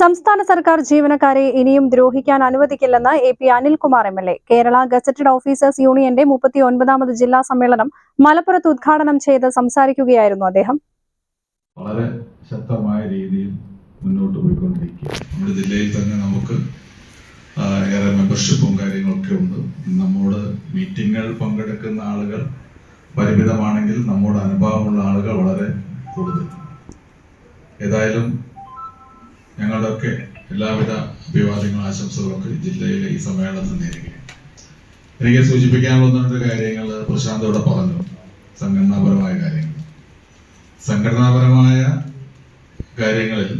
സംസ്ഥാന സർക്കാർ ജീവനക്കാരെ ഇനിയും ദ്രോഹിക്കാൻ അനുവദിക്കില്ലെന്ന് A P Anilkumar M L A. Kerala gazetted officers യൂണിയന്റെ മുപ്പത്തി ഒൻപതാമത് ജില്ലാ സമ്മേളനം മലപ്പുറത്ത് ഉദ്ഘാടനം ചെയ്ത് സംസാരിക്കുകയായിരുന്നു അദ്ദേഹം. വളരെ ശക്തമായ രീതിയിൽ മുന്നോട്ട് പോയിക്കൊണ്ടിരിക്കുക നമ്മുടെ ജില്ലയിൽ തന്നെ നമുക്ക് ഏറെ മെമ്പർഷിപ്പും കാര്യങ്ങളൊക്കെ ഉണ്ട്. നമ്മോട് മീറ്റിംഗുകൾ പങ്കെടുക്കുന്ന ആളുകൾ പരിമിതമാണെങ്കിൽ നമ്മോട് അനുഭവമുള്ള ആളുകൾ വളരെ കൂടുതൽ. ഏതായാലും ഞങ്ങളുടെയൊക്കെ എല്ലാവിധ അഭിവാദ്യങ്ങളും ആശംസകളൊക്കെ ഈ ജില്ലയിലെ ഈ സമ്മേളനത്തിൽ നേരിടുകയാണ് എനിക്ക് സൂചിപ്പിക്കാനുള്ള രണ്ട് കാര്യങ്ങൾ പ്രശാന്ത് ഇവിടെ പറഞ്ഞു. സംഘടനാപരമായ കാര്യങ്ങൾ. സംഘടനാപരമായ കാര്യങ്ങളിൽ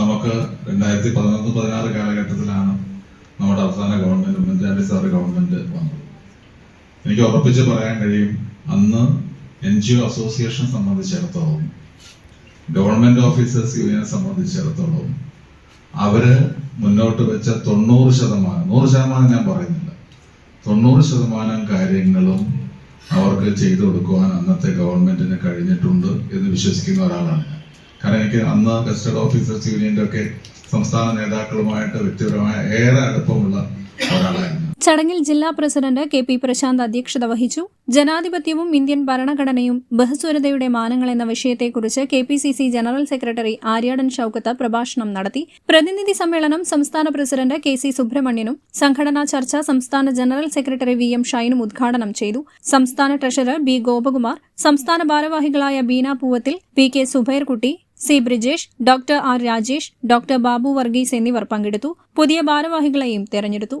നമുക്ക് രണ്ടായിരത്തി പതിനൊന്ന് പതിനാറ് കാലഘട്ടത്തിലാണ് നമ്മുടെ അവസാന ഗവൺമെന്റ് ഉമ്മൻചാണ്ടി സാറ് ഗവൺമെന്റ് വന്നത്. എനിക്ക് ഉറപ്പിച്ച് പറയാൻ കഴിയും അന്ന് എൻ ജി ഒ അസോസിയേഷൻ സംബന്ധിച്ചിടത്തോളം ഗവൺമെന്റ് ഓഫീസേഴ്സ് യൂണിയനെ സംബന്ധിച്ചിടത്തോളം അവർ മുന്നോട്ട് വെച്ച തൊണ്ണൂറ് ശതമാനം നൂറ് ശതമാനം ഞാൻ പറയുന്നില്ല. തൊണ്ണൂറ് ശതമാനം കാര്യങ്ങളും അവർക്ക് ചെയ്തു കൊടുക്കുവാൻ അന്നത്തെ ഗവൺമെന്റിന് കഴിഞ്ഞിട്ടുണ്ട് എന്ന് വിശ്വസിക്കുന്ന ഒരാളാണ് ഞാൻ. കാരണം എനിക്ക് അന്ന് കസ്റ്റഡ് ഓഫീസേഴ്സ് യൂണിയന്റെ ഒക്കെ സംസ്ഥാന നേതാക്കളുമായിട്ട് വ്യക്തിപരമായ ഏറെ അടുപ്പമുള്ള ഒരാളായിരുന്നു. ചടങ്ങിൽ ജില്ലാ പ്രസിഡന്റ് കെ പി പ്രശാന്ത് അധ്യക്ഷത വഹിച്ചു. ജനാധിപത്യവും ഇന്ത്യൻ ഭരണഘടനയും ബഹുസ്വരതയുടെ മാനങ്ങൾ എന്ന വിഷയത്തെക്കുറിച്ച് K P C C general secretary Aryadan Shoukath പ്രഭാഷണം നടത്തി. പ്രതിനിധി സമ്മേളനം സംസ്ഥാന പ്രസിഡന്റ് കെ സി സുബ്രഹ്മണ്യനും സംഘടനാ ചർച്ച സംസ്ഥാന ജനറൽ സെക്രട്ടറി വി എം ഷൈനും ഉദ്ഘാടനം ചെയ്തു. സംസ്ഥാന ട്രഷറർ ബി ഗോപകുമാർ സംസ്ഥാന ഭാരവാഹികളായ Beena Poovathil P K Subairkutty C Brijesh doctor R Rajesh doctor Babu Varghese എന്നിവർ പങ്കെടുത്തു. പുതിയ ഭാരവാഹികളെയും തെരഞ്ഞെടുത്തു.